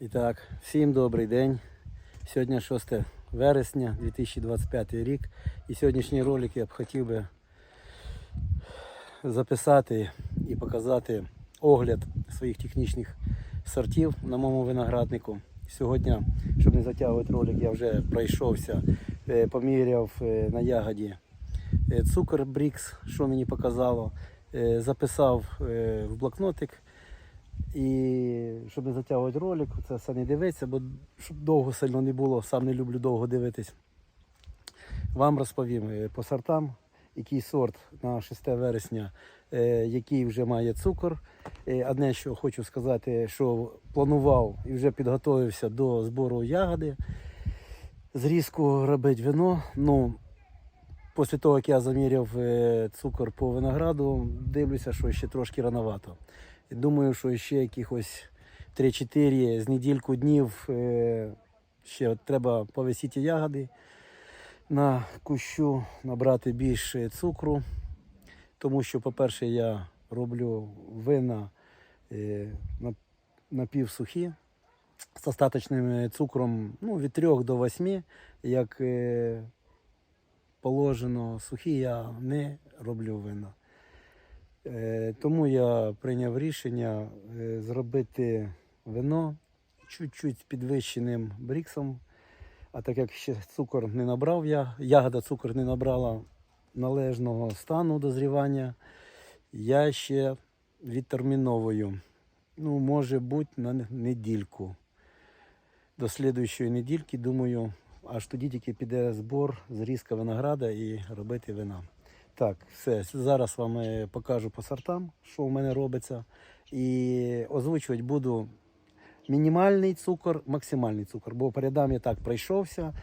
І так, всім добрий день. Сьогодні 6 вересня 2025 рік. І сьогоднішній ролик я б хотів би записати і показати огляд своїх технічних сортів на моєму винограднику. Сьогодні, щоб не затягувати ролик, я вже пройшовся, е, поміряв е, на ягоді е, цукор Брікс, що мені показало. Записав в блокнотик. І щоб не затягувати ролик, це все не дивиться, бо щоб довго сильно не було, сам не люблю довго дивитись. Вам розповім е, по сортам, який сорт на 6 вересня, е, який вже має цукор. Е, Одне, що хочу сказати, що планував і вже підготовився до збору ягоди. Зрізку робити вино. Ну, після того, як я заміряв цукор по винограду, дивлюся, що ще трошки рановато. І Думаю, що ще якихось 3-4 з недільку днів е, ще треба повисіти ягоди на кущу, набрати більше цукру. Тому що, по-перше, я роблю вина е, на- напівсухі з остаточним цукром ну, від 3 до 8, як е, положено сухі, я не роблю вина. Е, Тому я прийняв рішення е, зробити вино чуть-чуть з підвищеним бріксом. А так як ще цукор не набрав, я, ягода цукор не набрала належного стану дозрівання, я ще відтерміновую. Ну, може бути, на недільку. До слідуючої недільки, думаю, аж тоді тільки піде збор, зрізка винограда і робити вина. Так, все. Зараз вам е, покажу по сортам, що в мене робиться. І озвучувати буду мінімальний цукор, максимальний цукор. Бо по я так пройшовся.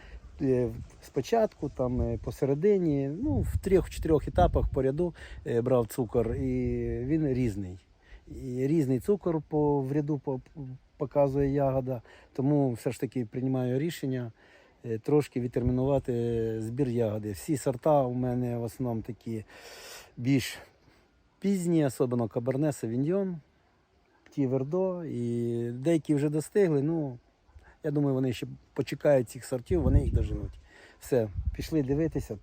е, Спочатку, там е, посередині, ну, в трьох-чотирьох етапах по ряду брав цукор, і він різний. І різний цукор по в ряду по- показує ягода, тому все ж таки приймаю рішення трошки відтермінувати е, збір ягоди. Всі сорта у мене в основному такі більш пізні, особливо Каберне Савіньйон, Пті Вердо. І деякі вже достигли. Ну, я думаю, вони ще почекають цих сортів, вони їх доженуть. Все, пішли дивитися,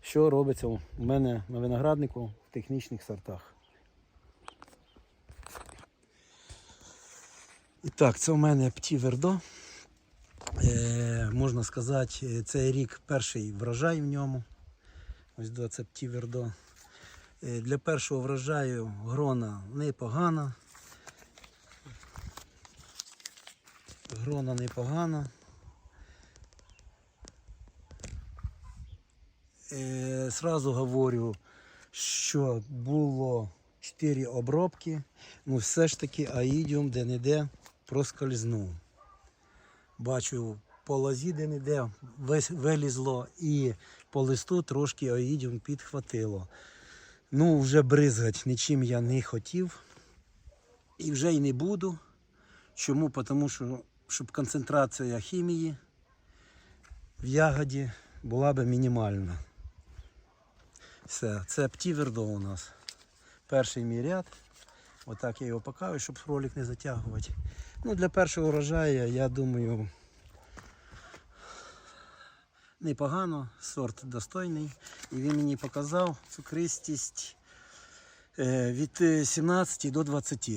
що робиться у мене на винограднику в технічних сортах. І так, це у мене Пті Вердо. Можна сказати, е, цей рік перший врожай в ньому. Ось до це Пті Вердо. Е, для першого врожаю грона непогана. Грона непогана. Е, сразу говорю, що було 4 обробки, ну все ж таки аїдіум де-не-де проскользнув. Бачу, по лозі де-не-де вилізло і по листу трошки аїдіум підхватило. Ну, вже бризгати нічим я не хотів. І вже й не буду. Чому? Тому що щоб концентрація хімії в ягоді була би мінімальна. Все, це птівердо у нас. Перший мій ряд. Отак я його покажу, щоб ролик не затягувати. Ну, для першого врожаю, я думаю, непогано, сорт достойний. І він мені показав цукристість е, від е, 17 до 20.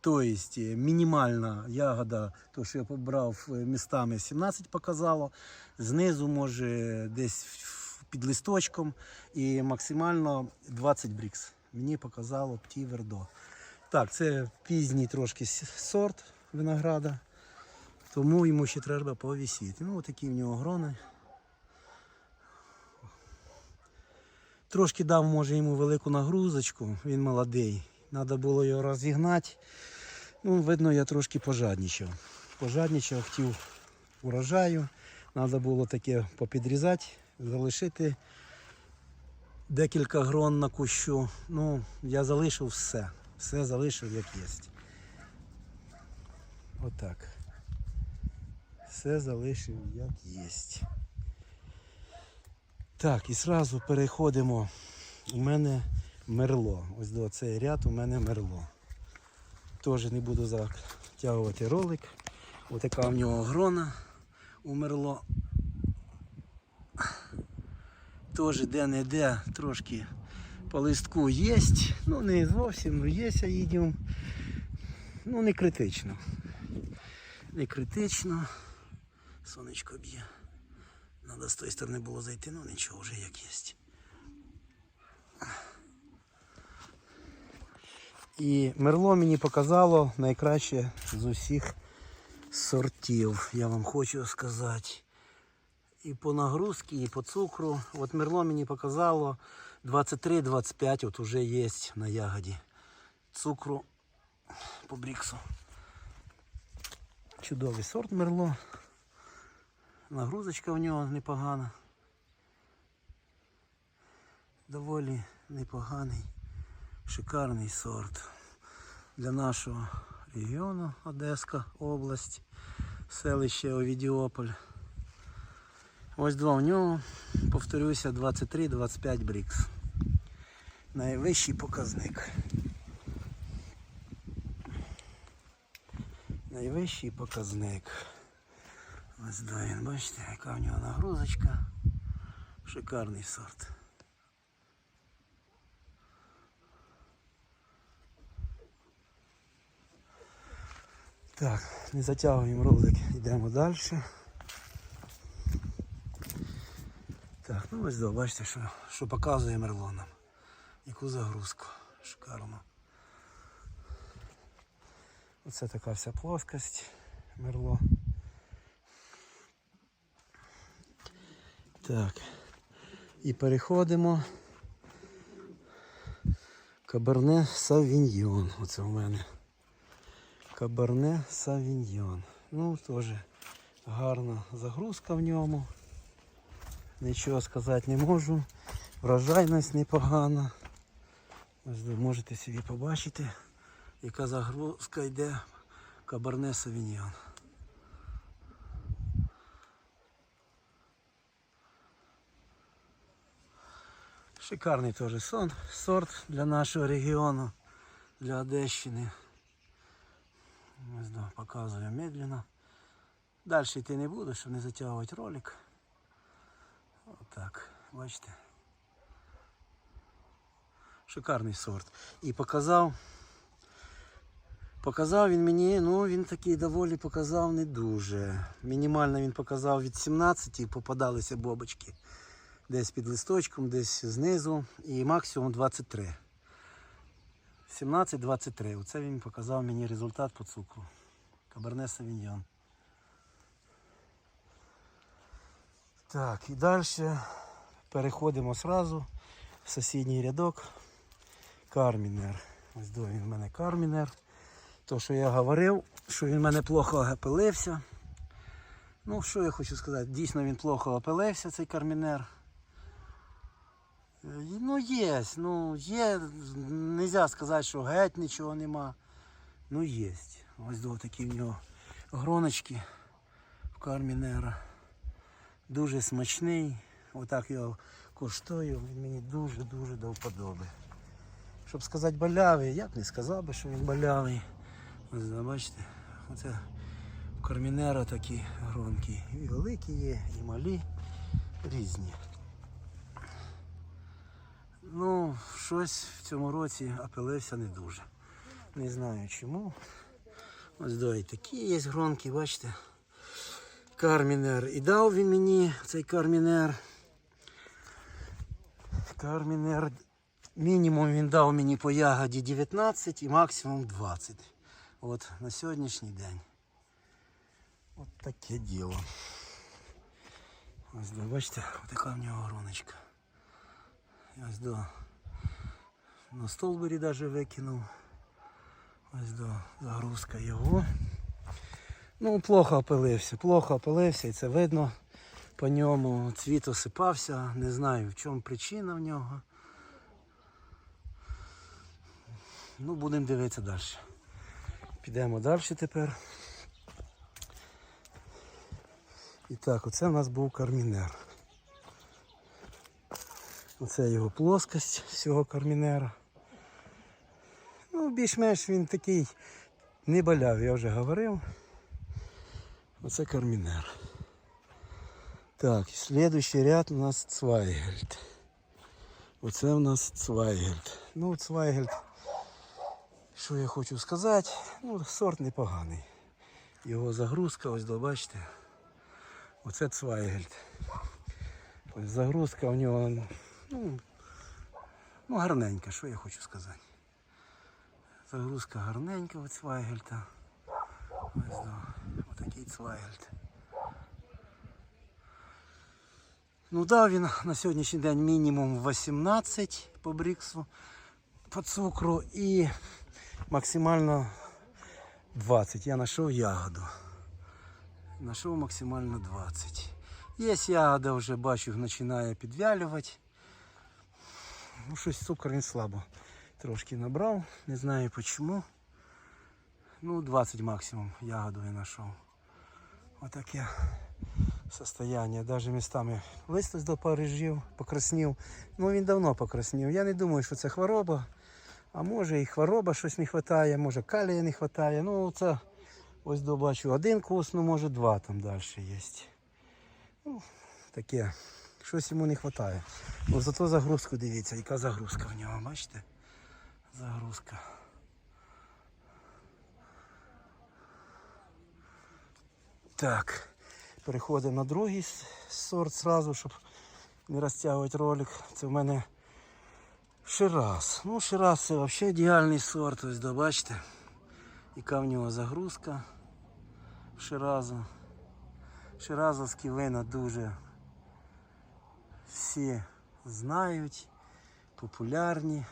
Тобто е, мінімальна ягода, то що я побрав е, містами 17 показало, знизу може десь під листочком і максимально 20 брікс. Мені показало Пті Вердо. Так, це пізній трошки сорт винограда, тому йому ще треба повісіти. Ну, такі в нього грони. Трошки дав, може, йому велику нагрузочку, він молодий. Треба було його розігнати. Ну, видно, я трошки пожадничав. Пожадничав, хотів урожаю. Треба було таке попідрізати, залишити декілька грон на кущу. Ну, я залишив все. Все залишив як є. Отак. Все залишив як є. Так, і одразу переходимо. У мене мерло. Ось до цей ряд у мене мерло. Теж не буду затягувати ролик. Отака в нього грона умерло. Теж де-не-де трошки по листку є. Ну не зовсім, ну є їдемо. Ну не критично. Не критично. Сонечко б'є. Надо з тої сторони було зайти, ну нічого вже як є. І мерло мені показало найкраще з усіх сортів, я вам хочу сказати. І по нагрузці, і по цукру. От мерло мені показало 23-25 от уже є на ягоді. Цукру по бріксу. Чудовий сорт мерло. Нагрузочка в нього непогана. Доволі непоганий, шикарний сорт. Для нашого регіону Одеська область, селище Овідіополь. Ось два в нього, повторюся, 23-25 брікс. Найвищий показник. Найвищий показник. Ось він, бачите, яка в нього нагрузочка. Шикарний сорт. Так, не затягуємо ролик, йдемо далі. Так, ну ось да, бачите, що, що показує Мерло нам. Яку загрузку. Шикарно. Оце така вся плоскость Мерло. Так. І переходимо. Каберне Савіньйон. Оце у мене. Каберне Савіньйон. Ну, теж гарна загрузка в ньому. Нічого сказати не можу. Врожайність непогана. Ось ви можете собі побачити, яка загрузка йде Каберне Савіньйон. Шикарний теж сорт для нашого регіону, для Одещини. Ось, показую медленно. Далі йти не буду, щоб не затягувати ролик. Отак, бачите. Шикарний сорт. І показав. Показав він мені, ну він такий доволі показав не дуже. Мінімально він показав від 17 і попадалися бобочки. Десь під листочком, десь знизу. І максимум 23. 17-23. Оце він показав мені результат по цукру. Каберне Савіньйон. Так, і далі переходимо сразу в сусідній рядок. Кармінер. Ось до він в мене кармінер. То, що я говорив, що він в мене плохо опилився. Ну, що я хочу сказати, дійсно він плохо опилився, цей кармінер. Е, Ну, є, ну, є, нельзя сказати, що геть нічого нема. Ну, є. Ось до такі в нього гроночки в кармінера. Дуже смачний. Отак його коштую. Він мені дуже-дуже до вподоби. Щоб сказати балявий, я б не сказав би, що він балявий. Ось бачите, оце кармінера такі гронки. І великі є, і малі, різні. Ну, щось в цьому році опилився не дуже. Не знаю чому. Ось да, такі є гронки, бачите. Кармінер. І дав він мені цей кармінер. Кармінер. Мінімум він дав мені по ягоді 19 і максимум 20. От на сьогоднішній день. От таке діло. Ось бачите, така в нього гроночка. Ось до на столбурі навіть викинув. Ось до загрузка його. Ну, плохо опилився, плохо опилився і це видно по ньому. Цвіт осипався, не знаю в чому причина в нього. Ну, будемо дивитися далі. Підемо далі тепер. І так, оце у нас був кармінер. Оце його плоскость всього кармінера. Ну, більш-менш він такий Не баляв, я вже говорив. Оце кармінер. Так, слідуючий ряд у нас Цвайгельд. Оце у нас Цвайгельд. Ну, Цвайгельд, що я хочу сказати, ну, сорт непоганий. Його загрузка, ось бачите. Оце Цвайгельд. Ось загрузка у нього, ну, ну гарненька, що я хочу сказати. Загрузка гарненька у Цвайгельда. Ось до, отакий Цвайгельд. Ну дав він на сьогоднішній день мінімум 18 по бріксу по цукру і максимально 20. Я знайшов ягоду. Знайшов максимально 20. Є ягода вже бачу, починає підвялювати. Ну, щось цукор він слабо трошки набрав, не знаю чому. Ну, 20 максимум ягоду я знайшов. Отаке состояние. Даже містами лист до порежів, покраснів. Ну він давно покраснів. Я не думаю, що це хвороба. А може і хвороба щось не вистачає, може калія не вистачає. Ну це ось до бачу один кус, ну може два там далі є. Ну, таке. Щось йому не вистачає. Ну зато загрузку дивіться, яка загрузка в нього, бачите? Загрузка. Так, переходимо на другий сорт сразу, щоб не розтягувати ролик. Це в мене Шираз. Ну, Шираз це взагалі ідеальний сорт. Ось да, бачите, яка в нього загрузка Ширазу. Ширазовські вина дуже всі знають, популярні.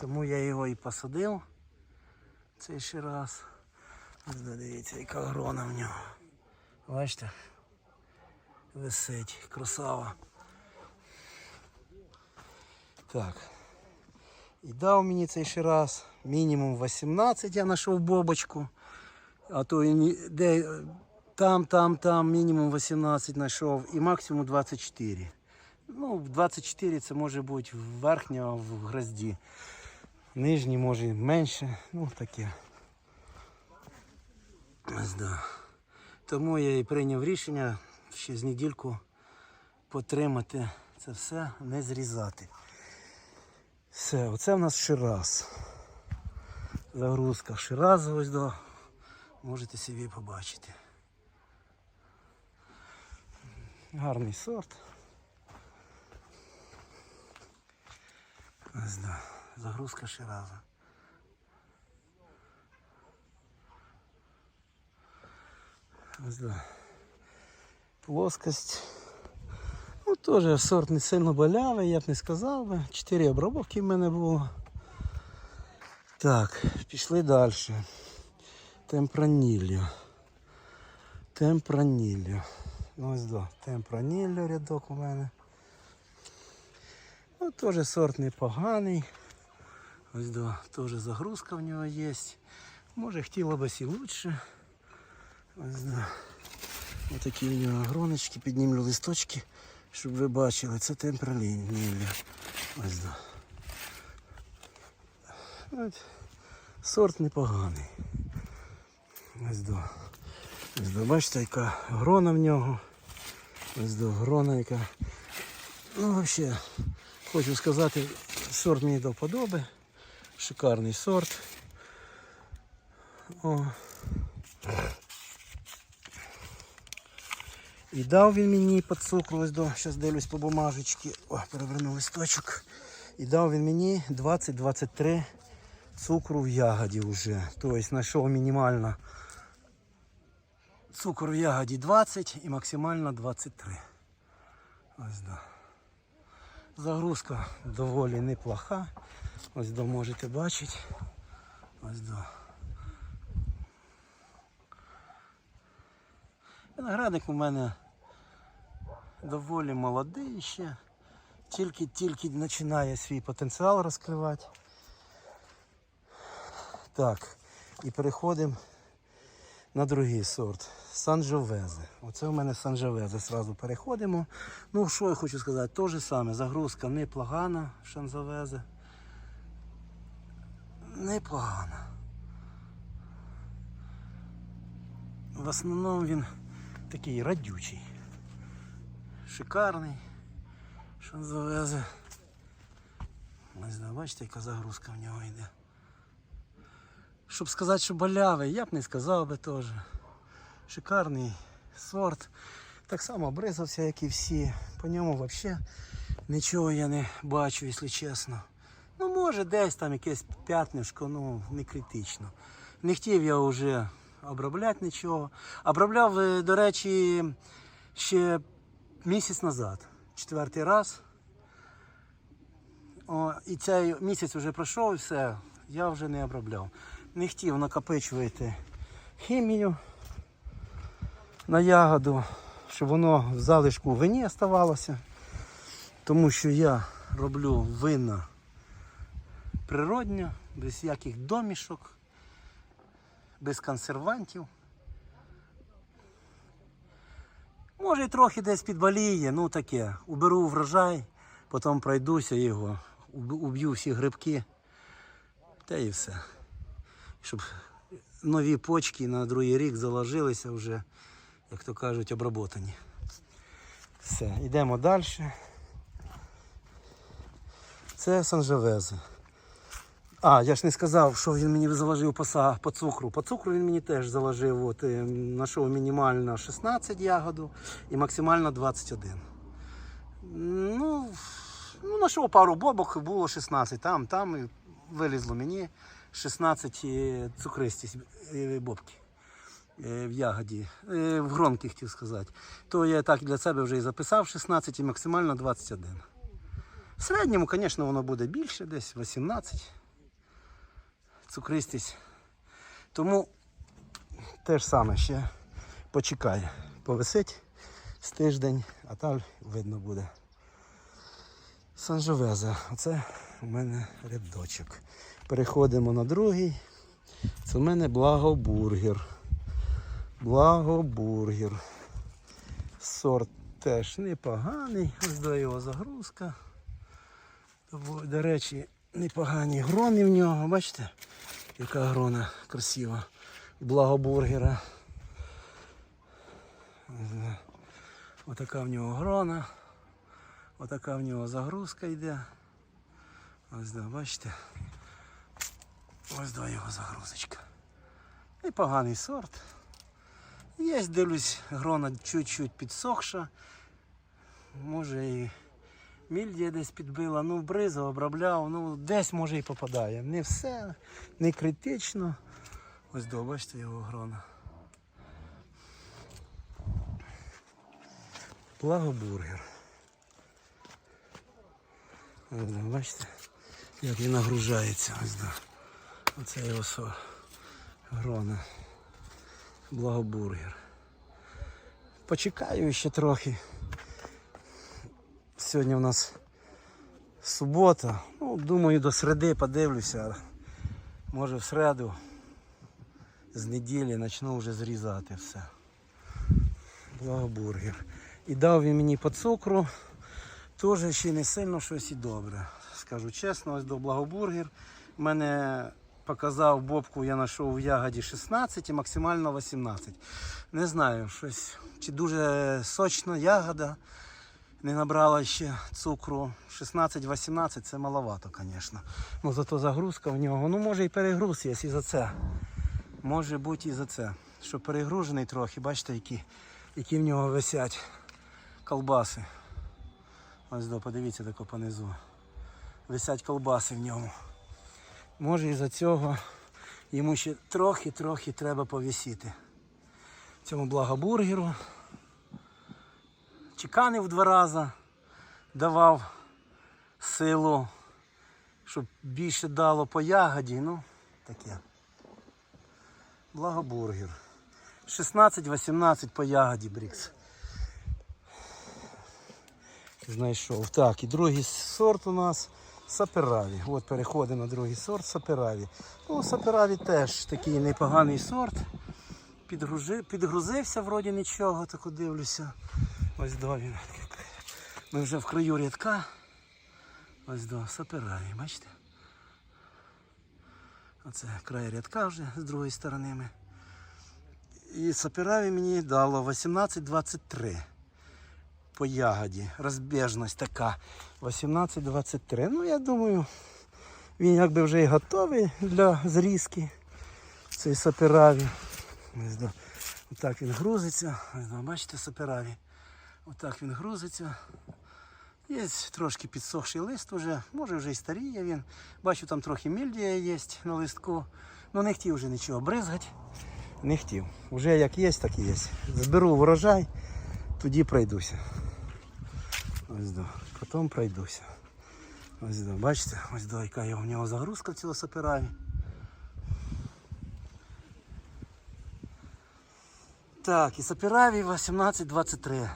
Тому я його і посадив, цей. Ось да, дивіться, яка грона в нього. Бачите? Висить, красава. Так. І дав мені цей ще раз. Мінімум 18 я знайшов бобочку. А то і де там, там, там мінімум 18 знайшов і максимум 24. Ну, 24 це може бути верхня в грозді. Нижній може менше. Ну таке. Да. Тому я і прийняв рішення ще з недільку потримати це все, не зрізати. Все, оце в нас Шираз. Загрузка Шираз ось до. Можете собі побачити. Гарний сорт. Ось да. Загрузка Шираза. Ось да. Плоскость. Ну, теж сорт не сильно болявий, я б не сказав би. Чотири обробки в мене було. Так, пішли далі. Темпраніллю. Темпраніллю. Ну, Ось до темпраніллю рядок у мене. Ну, теж сорт непоганий. Ось до, теж загрузка в нього є. Може хотіло б і лучше. Ось до. Ось такі у нього гроночки, піднімлю листочки, щоб ви бачили. Це темпранілля. Ось до. От. Сорт непоганий. Ось до. Ось. Бачите, яка грона в нього. Ось до грона, яка. Ну, взагалі, хочу сказати, сорт мені до вподоби. Шикарний сорт. О. І дав він мені цукру, ось до, зараз дивлюсь по бумажечці. О, перевернув листочок. І дав він мені 20-23 цукру в ягоді вже. Тобто знайшов мінімально цукор в ягоді 20 і максимально 23. Ось да. Загрузка доволі неплоха. Ось до можете бачити. Ось до. Виноградник у мене доволі молодий ще. Тільки-тільки починає свій потенціал розкривати. Так, і переходимо на другий сорт. Санджовезе. Оце у мене Санджовезе. Сразу переходимо. Ну, що я хочу сказати, те же саме. Загрузка непогана, Шанзовезе. непогано. В основному він такий радючий. Шикарний. Не знаю, бачите, яка загрузка в нього йде. Щоб сказати, що болявий, я б не сказав би теж. Шикарний сорт. Так само обризався, як і всі. По ньому взагалі нічого я не бачу, якщо чесно. Ну, може, десь там якесь п'ятнишко, ну не критично. Не хотів я вже обробляти нічого. Обробляв, е, до речі, ще місяць назад, четвертий раз. О, і цей місяць вже пройшов і все, я вже не обробляв. Не хотів накопичувати хімію на ягоду, щоб воно в залишку в вині оставалося. Тому що я роблю вина природньо, без яких домішок, без консервантів. Може і трохи десь підболіє, ну таке. Уберу врожай, потім пройдуся його, уб'ю всі грибки. Та і все. Щоб нові почки на другий рік заложилися вже, як то кажуть, обработані. Все, йдемо далі. Це Санжавези. А, я ж не сказав, що він мені заложив по, по цукру. По цукру він мені теж заложив. От, е, знайшов мінімально 16 ягоду і максимально 21. Ну, ну знайшов пару бобок, було 16. Там, там і вилізло мені 16 е, цукристі е, бобки е, в ягоді, в гронки хотів сказати. То я так для себе вже і записав 16 і максимально 21. В середньому, звісно, воно буде більше, десь 18. Цукристість. Тому те ж саме ще почекає. Повисить з тиждень, а там видно буде. Санжовеза. Оце у мене рядочок. Переходимо на другий. Це у мене благобургер. Благобургер. Сорт теж непоганий. Ось до його загрузка. До речі, непогані грони в нього. Бачите, яка грона красива. Благобургера. Отака в нього грона. Отака в нього загрузка йде. Ось да, бачите. Ось до його загрузочка. Непоганий сорт. Є, дивлюсь, грона чуть-чуть підсохша. Може і мільдія десь підбила, ну бризав, обробляв, ну десь може і попадає. Не все, не критично. Ось до, бачите його грона. Благобургер. Ось, бачите, як він нагружається. Ось да. Оце його со грона. Благобургер. Почекаю ще трохи. Сьогодні у нас субота. Ну, думаю, до середи подивлюся. Може в середу з неділі почну вже зрізати все. Благобургер. І дав він мені по цукру. Теж ще не сильно щось і добре. Скажу чесно, ось до благобургер. У мене показав бобку, я знайшов в ягоді 16 і максимально 18. Не знаю, щось чи дуже сочна ягода. Не набрала ще цукру 16-18, це маловато, звісно. Ну зато загрузка в нього. Ну може і перегруз є і за це. Може бути і за це. Що перегружений трохи, бачите, які, які в нього висять колбаси. Ось до, подивіться тако понизу. Висять колбаси в ньому. Може із-за цього йому ще трохи-трохи треба повісіти. Цьому благобургеру. Чеканив два рази, давав силу, щоб більше дало по ягоді. Ну, таке. Благобургер. 16-18 по ягоді Брікс. Знайшов. Так, і другий сорт у нас Сапераві. От переходимо на другий сорт Сапераві. Ну, Сапераві теж такий непоганий сорт. Підгружи, підгрузився, вроді нічого, так дивлюся. Ось до він. Ми вже в краю рядка. Ось до Сапераві, бачите? Оце край рядка вже з другої сторони. І Сапераві мені дало 18,23 по ягоді. Розбіжність така. 18,23. Ну, я думаю, він якби вже і готовий для зрізки. Цей сапераві. Отак він грузиться. Бачите, сапераві. Отак він грузиться. Є трошки підсохший лист уже, може вже і старіє він. Бачу, там трохи мільдія є на листку. Ну не хотів вже нічого бризгати. Не хотів. Вже як є, так і є. Зберу врожай, тоді пройдуся. Ось до. Потім пройдуся. Ось до. Бачите, ось до, яка у нього загрузка в цього сапераві. Так, і сапераві 18-23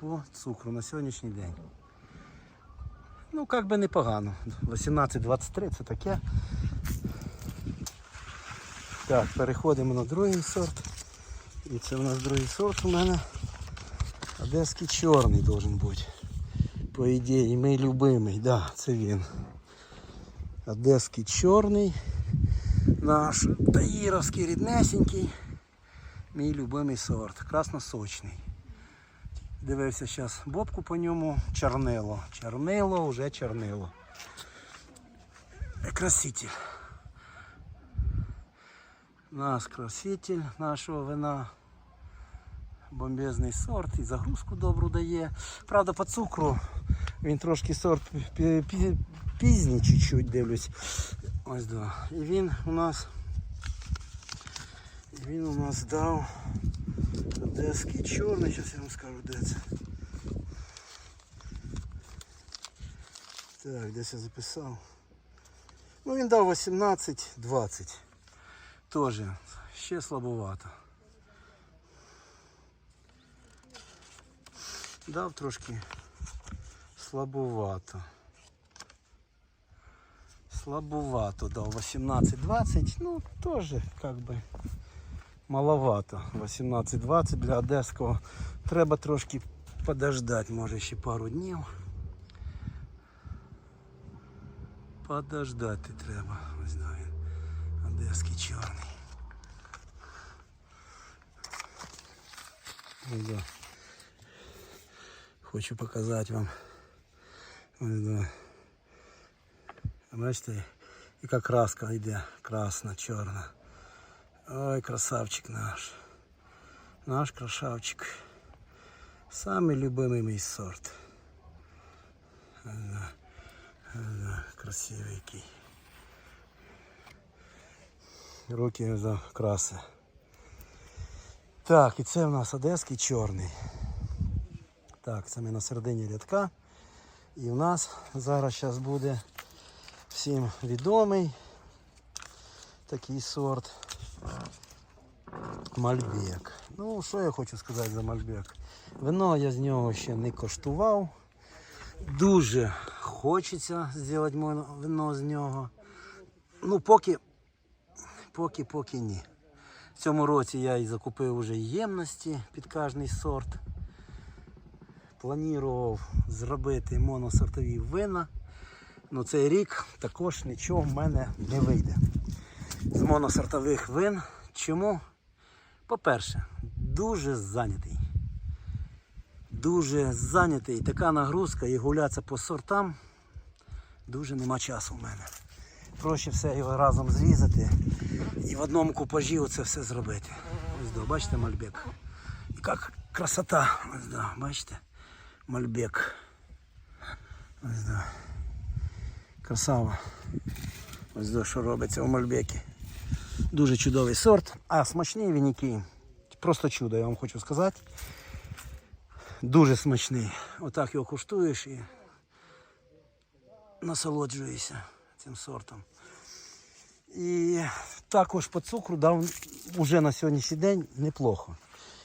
по цукру на сьогоднішній день. Ну, як би непогано. 18-23 це таке. Так, переходимо на другий сорт. І це у нас другий сорт у мене. Одеський чорний должен бути. По ідеї, мій любимий, да, це він. Одеський чорний. Наш таїровський ріднесенький. Мій любимий сорт. Красносочний. Дивився зараз бобку по ньому. Чорнило. Чорнило, вже чорнило. Краситель. Наш краситель нашого вина. Бомбезний сорт і загрузку добру дає. Правда, по цукру він трошки сорт пі- пі- пізній чуть-чуть дивлюсь. Ось да. І він у нас. Він у нас дав одеський чорний, зараз я вам скажу, де це. Так, десь я записав. Ну він дав 18-20. Тоже ще слабовато. Дав трошки слабовато. Слабовато дав 18-20, ну тоже как бы маловато. 18-20 для одеського. Треба трошки подождати, може ще пару днів. Подождати треба. Ось да він. Одеський чорний. Ось да. Хочу показати вам. Бачите, яка краска йде, красна, чорна. Ой, красавчик наш. Наш красавчик. Самый любимый мій сорт. Красивий який. Руки за краси. Так, і це в нас одеський чорний. Так, це ми на середині рядка. І в нас зараз зараз буде всім відомий такий сорт. Мальбек. Ну, що я хочу сказати за Мальбек? Вино я з нього ще не коштував. Дуже хочеться зробити вино з нього. Ну, поки, поки, поки ні. В цьому році я і закупив вже ємності під кожний сорт. Планував зробити моносортові вина. Ну цей рік також нічого в мене не вийде. З моносортових вин. Чому? По-перше, дуже зайнятий. Дуже зайнятий. Така нагрузка і гулятися по сортам дуже нема часу в мене. Проще все його разом зрізати і в одному купажі оце все зробити. Ось до, бачите мальбек. Яка красота. Ось до, бачите? Мальбек. Ось до. Красава. Ось до, що робиться у мальбекі. Дуже чудовий сорт. А смачний він який. Просто чудо, я вам хочу сказати. Дуже смачний. Отак його куштуєш і насолоджуєшся цим сортом. І також по цукру дав уже на сьогоднішній день неплохо.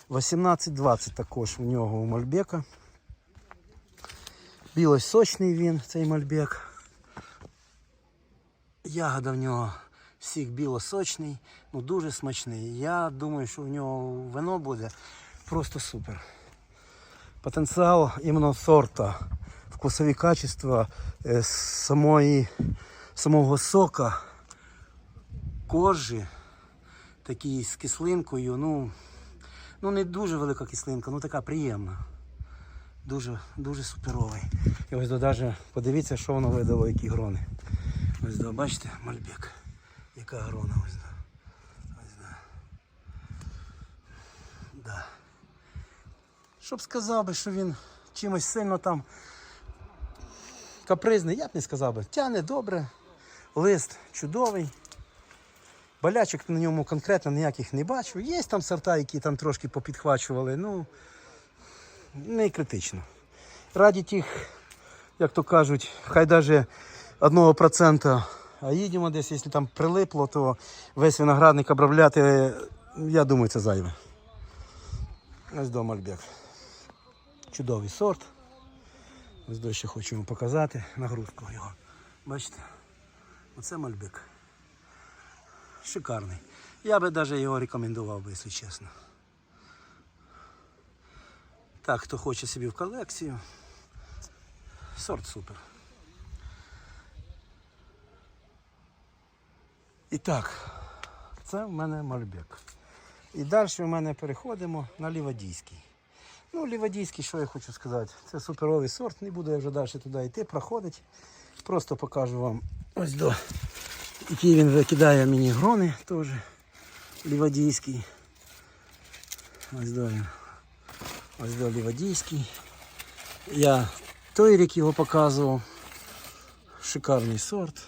18-20 також у нього у Мальбека. Білий сочний він, цей Мальбек. Ягода в нього всіх білосочний, ну дуже смачний. Я думаю, що в нього вино буде просто супер. Потенціал іменно сорта, вкусові качества е, самої, самого сока, кожи, такий з кислинкою. Ну, ну не дуже велика кислинка, ну така приємна. Дуже, дуже суперовий. І ось навіть подивіться, що воно видало, які грони. Ось до, бачите, мальбек. Яка грона ось до. Ось до. Да. Щоб сказав би, що він чимось сильно там капризний, я б не сказав би. Тяне добре, лист чудовий. Болячок на ньому конкретно ніяких не бачу. Є там сорта, які там трошки попідхвачували, ну не критично. Раді тих, як то кажуть, хай навіть 1%, а їдемо десь, якщо там прилипло, то весь виноградник обробляти, я думаю, це зайве. Ось до Мальбек. Чудовий сорт. Ось до хочу вам показати нагрузку його. Бачите? Оце Мальбек. Шикарний. Я би навіть його рекомендував би, якщо чесно. Так, хто хоче собі в колекцію. Сорт супер. І так, це в мене Мальбек. І далі в мене переходимо на Лівадійський. Ну, Лівадійський, що я хочу сказати, це суперовий сорт, не буду я вже далі туди йти, проходить. Просто покажу вам ось до, які він викидає мені грони теж. Лівадійський. Ось до він. Ось до Лівадійський. Я той рік його показував. Шикарний сорт.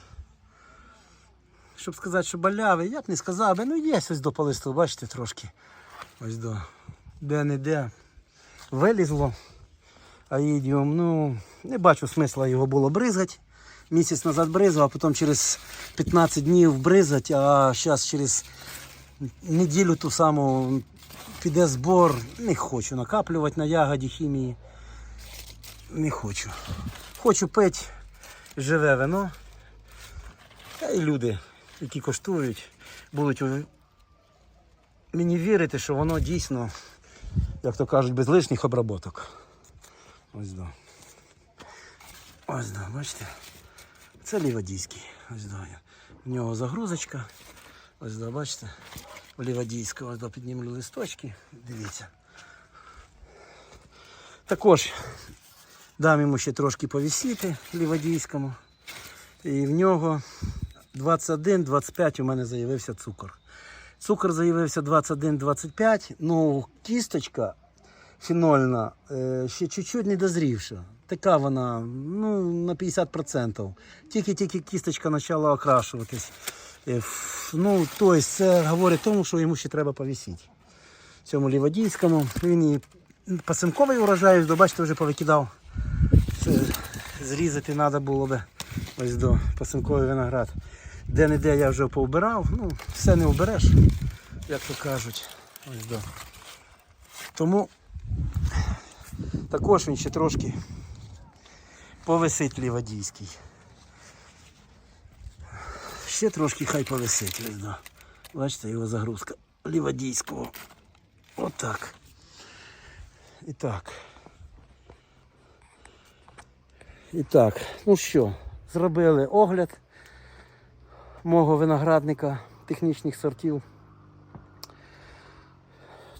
Щоб сказати, що балявий, я б не сказав би, ну є ось до полисту, бачите, трошки. Ось до де-не-де вилізло. А ідіум, ну, не бачу смисла його було бризати. Місяць назад бризав, а потім через 15 днів бризати, а зараз через неділю ту саму піде збор. Не хочу накаплювати на ягоді хімії. Не хочу. Хочу пити живе вино. Та й люди, які коштують, будуть мені вірити, що воно дійсно, як то кажуть, без лишніх обработок. Ось да. Ось да, бачите? Це лівадійський. Ось да. В нього загрузочка. Ось да, бачите? У лівадійського ось да, піднімлю листочки. Дивіться. Також дам йому ще трошки повісіти лівадійському. І в нього 21-25 у мене заявився цукор. Цукор заявився 21-25, ну кісточка фінольна е, ще чуть-чуть не дозрівша. Така вона, ну, на 50%. Тільки-тільки кісточка почала окрашуватись. Е, Ну, тобто це говорить тому, що йому ще треба повісити. Цьому ліводійському. Він і пасинковий урожай, ось, бачите, вже повикидав. Це зрізати треба було би ось до пасинковий виноград. Де-не-де я вже повбирав, ну, все не вбереш, як то кажуть. Ось до. Тому також він ще трошки повисить лівадійський. Ще трошки хай повисить. До. Бачите, його загрузка лівадійського. Отак. І так. І так, ну що, зробили огляд мого виноградника технічних сортів.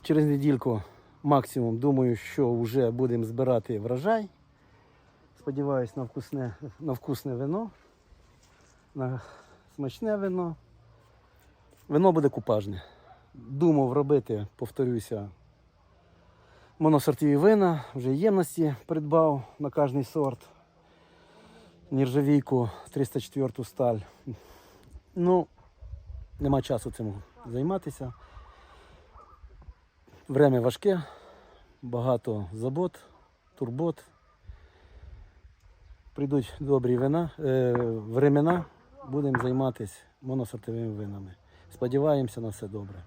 Через недільку максимум думаю, що вже будемо збирати врожай. Сподіваюсь на вкусне, на вкусне вино, на смачне вино. Вино буде купажне. Думав робити, повторюся, моносортові вина, вже ємності придбав на кожний сорт. Нержавійку 304 сталь. Ну, нема часу цим займатися. Время важке, багато забот, турбот. Прийдуть добрі вина, е, времена, будемо займатися моносортовими винами. Сподіваємося на все добре.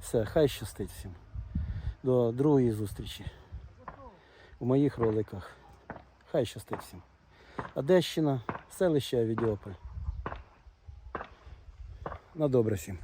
Все, хай щастить всім. До другої зустрічі у моїх роликах. Хай щастить всім. Одещина, селище Авідіополь. На добре всім.